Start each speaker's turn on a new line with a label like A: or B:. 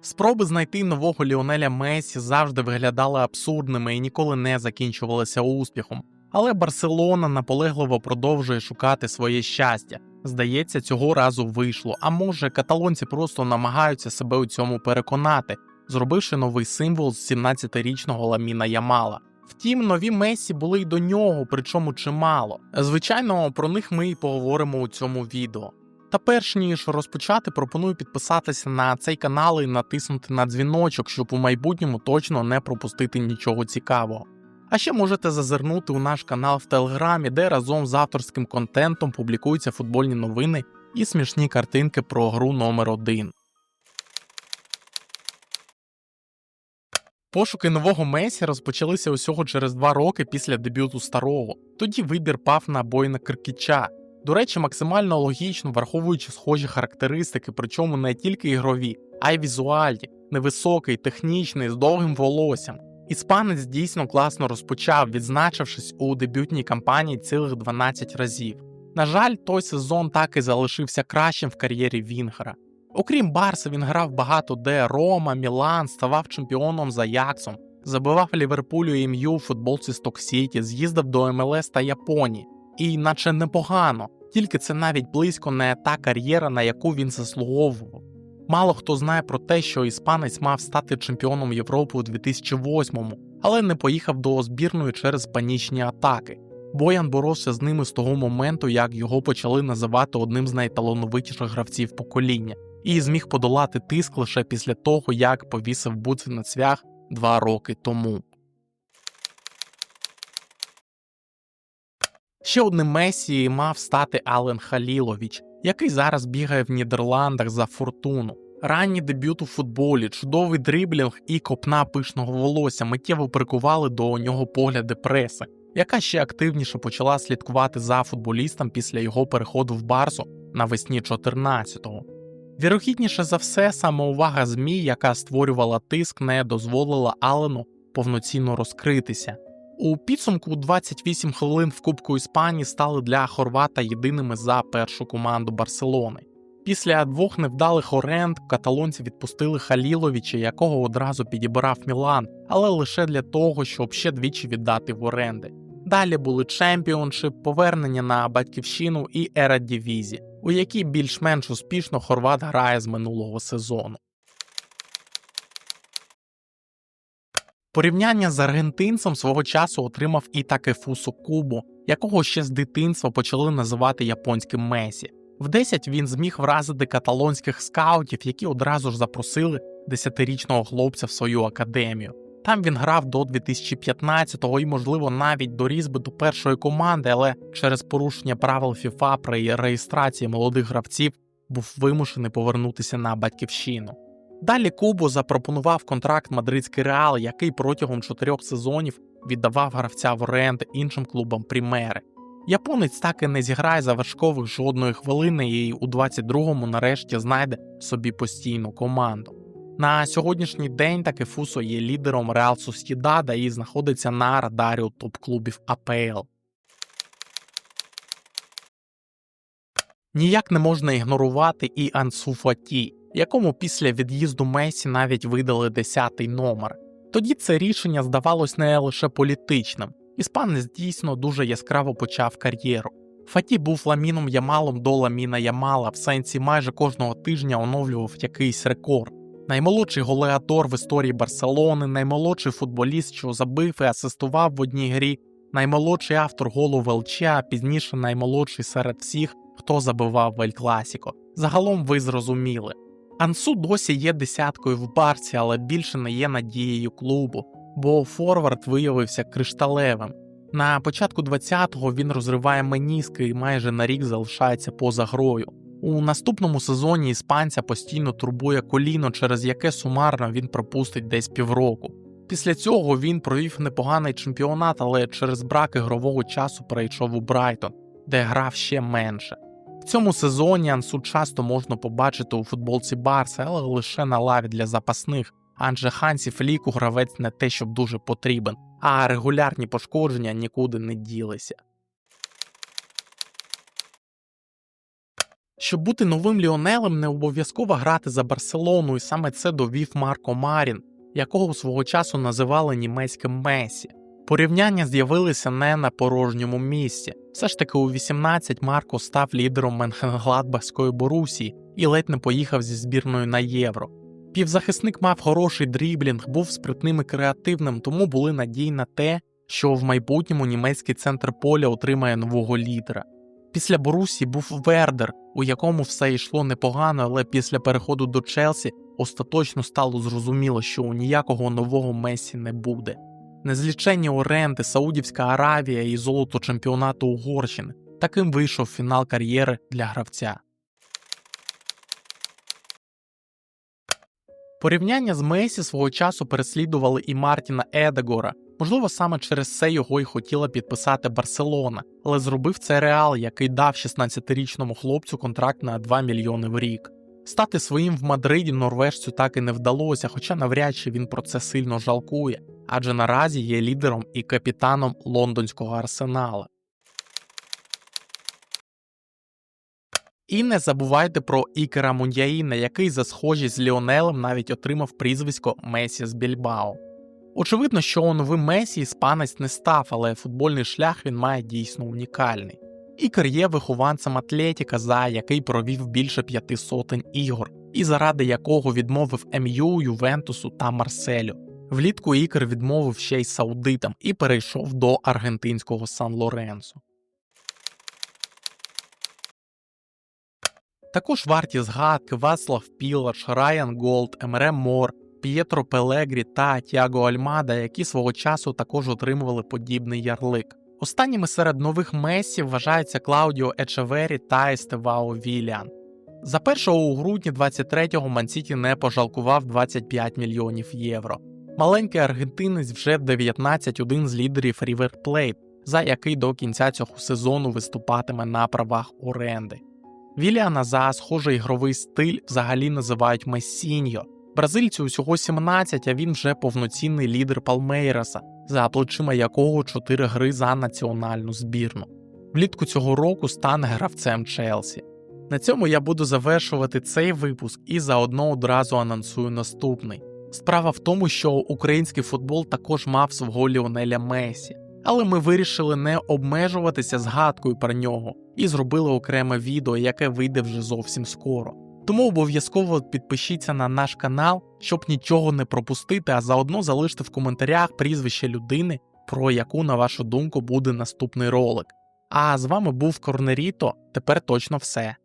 A: Спроби знайти нового Ліонеля Месі завжди виглядали абсурдними і ніколи не закінчувалися успіхом. Але Барселона наполегливо продовжує шукати своє щастя. Здається, цього разу вийшло. А може, каталонці просто намагаються себе у цьому переконати, зробивши новий символ з 17-річного Ламіна Ямала. Втім, нові Месі були й до нього, причому чимало. Звичайно, про них ми і поговоримо у цьому відео. Та перш ніж розпочати, пропоную підписатися на цей канал і натиснути на дзвіночок, щоб у майбутньому точно не пропустити нічого цікавого. А ще можете зазирнути у наш канал в Телеграмі, де разом з авторським контентом публікуються футбольні новини і смішні картинки про гру номер 1 Пошуки нового Месі розпочалися усього через два роки після дебюту старого. Тоді вибір пав на Бойна Киркіча. До речі, максимально логічно враховуючи схожі характеристики, причому не тільки ігрові, а й візуальні, невисокий, технічний, з довгим волоссям. Іспанець дійсно класно розпочав, відзначившись у дебютній кампанії цілих 12 разів. На жаль, той сезон так і залишився кращим в кар'єрі Вінгера. Окрім Барса, він грав багато де Рома, Мілан, ставав чемпіоном за Яксом, забивав Ліверпулю ім'ю у футболці Сток-Сіті, з'їздив до МЛС та Японії. І наче непогано, тільки це навіть близько не та кар'єра, на яку він заслуговував. Мало хто знає про те, що іспанець мав стати чемпіоном Європи у 2008-му, але не поїхав до збірної через панічні атаки. Боян боровся з ними з того моменту, як його почали називати одним з найталановитіших гравців покоління, і зміг подолати тиск лише після того, як повісив буци на цвях два роки тому. Ще одним Месі мав стати Ален Халілович, який зараз бігає в Нідерландах за фортуну. Ранній дебют у футболі, чудовий дриблінг і копна пишного волосся миттєво прикували до нього погляди преси, яка ще активніше почала слідкувати за футболістом після його переходу в Барсу навесні 14-го. Вірогідніше за все, саме увага ЗМІ, яка створювала тиск, не дозволила Алену повноцінно розкритися. У підсумку 28 хвилин в Кубку Іспанії стали для Хорвата єдиними за першу команду Барселони. Після двох невдалих оренд каталонці відпустили Халіловича, якого одразу підібрав Мілан, але лише для того, щоб ще двічі віддати в оренди. Далі були чемпіоншип, повернення на батьківщину і Ерадівізі, у якій більш-менш успішно Хорват грає з минулого сезону. Порівняння з аргентинцем свого часу отримав і Такефусу Кубу, якого ще з дитинства почали називати японським Месі. В 10 він зміг вразити каталонських скаутів, які одразу ж запросили 10-річного хлопця в свою академію. Там він грав до 2015-го і, можливо, навіть доріс би до першої команди, але через порушення правил FIFA при реєстрації молодих гравців був вимушений повернутися на батьківщину. Далі Кубо запропонував контракт мадридський реал, який протягом чотирьох сезонів віддавав гравця в оренди іншим клубам Прімери. Японець так і не зіграє за вершкових жодної хвилини і у 22-му нарешті знайде собі постійну команду. На сьогоднішній день таки Фусо є лідером Реал Состідада і знаходиться на радарі у топ-клубів АПЛ. Ніяк не можна ігнорувати і Ансу Фаті, якому після від'їзду Месі навіть видали 10-й номер. Тоді це рішення здавалось не лише політичним. Іспанець дійсно дуже яскраво почав кар'єру. Фаті був ламіном Ямалом до ламіна Ямала, в сенсі майже кожного тижня оновлював якийсь рекорд. Наймолодший голеадор в історії Барселони, наймолодший футболіст, що забив і асистував в одній грі, наймолодший автор голу в ЛЧ, а пізніше наймолодший серед всіх, хто забивав в Ель Класіко. Загалом ви зрозуміли. Ансу досі є десяткою в барці, але більше не є надією клубу, бо Форвард виявився кришталевим. На початку 20-го він розриває меніски і майже на рік залишається поза грою. У наступному сезоні іспанця постійно турбує коліно, через яке сумарно він пропустить десь півроку. Після цього він провів непоганий чемпіонат, але через брак ігрового часу перейшов у Брайтон, де грав ще менше. Цьому сезоні Ансу часто можна побачити у футболці Барса, але лише на лаві для запасних, адже Хансі Фліку гравець не те, щоб дуже потрібен, а регулярні пошкодження нікуди не ділися. Щоб бути новим Ліонелем, не обов'язково грати за Барселону, і саме це довів Марко Марін, якого свого часу називали німецьким Месі. Порівняння з'явилися не на порожньому місці. Все ж таки у 18 Марко став лідером Менхенгладбахської Борусії і ледь не поїхав зі збірною на євро. Півзахисник мав хороший дріблінг, був спритним і креативним, тому були надії на те, що в майбутньому німецький центр поля отримає нового лідера. Після Борусі був Вердер, у якому все йшло непогано, але після переходу до Челсі остаточно стало зрозуміло, що у ніякого нового Месі не буде. Незліченні оренди, Саудівська Аравія і золото чемпіонату Угорщини. Таким вийшов фінал кар'єри для гравця. Порівняння з Месі свого часу переслідували і Мартіна Едегора. Можливо, саме через це його й хотіла підписати Барселона, але зробив це Реал, який дав 16-річному хлопцю контракт на 2 мільйони в рік. Стати своїм в Мадриді норвежцю так і не вдалося, хоча навряд чи він про це сильно жалкує, адже наразі є лідером і капітаном лондонського арсенала. І не забувайте про Ікера Мундяїна, який за схожість з Ліонелем навіть отримав прізвисько Месі з Більбао. Очевидно, що новим Месі іспанець не став, але футбольний шлях він має дійсно унікальний. Ікер є вихованцем Атлетіка, за який провів більше п'яти сотень ігор, і заради якого відмовив МЮ, Ювентусу та Марселю. Влітку Ікер відмовив ще й саудитам і перейшов до аргентинського Сан Лоренцо. Також варті згадки Вацлав Пілач, Райан Голд, Емре Мор, П'єтро Пелегрі та Тіаго Альмада, які свого часу також отримували подібний ярлик. Останніми серед нових месів вважаються Клаудіо Ечевері та Естевао Віліан. За першого у грудні 23-го Мансіті не пожалкував 25 мільйонів євро. Маленький аргентинець вже в 19 один з лідерів River Plate, за який до кінця цього сезону виступатиме на правах оренди. Віліана за схожий ігровий стиль взагалі називають Месіньо. Бразильцю усього 17, а він вже повноцінний лідер Палмейраса, за плечима якого 4 гри за національну збірну. Влітку цього року стане гравцем Челсі. На цьому я буду завершувати цей випуск і заодно одразу анонсую наступний. Справа в тому, що український футбол також мав свого Ліонеля Месі, але ми вирішили не обмежуватися згадкою про нього і зробили окреме відео, яке вийде вже зовсім скоро. Тому обов'язково підпишіться на наш канал, щоб нічого не пропустити, а заодно залиште в коментарях прізвище людини, про яку, на вашу думку, буде наступний ролик. А з вами був Корнеріто. Тепер точно все.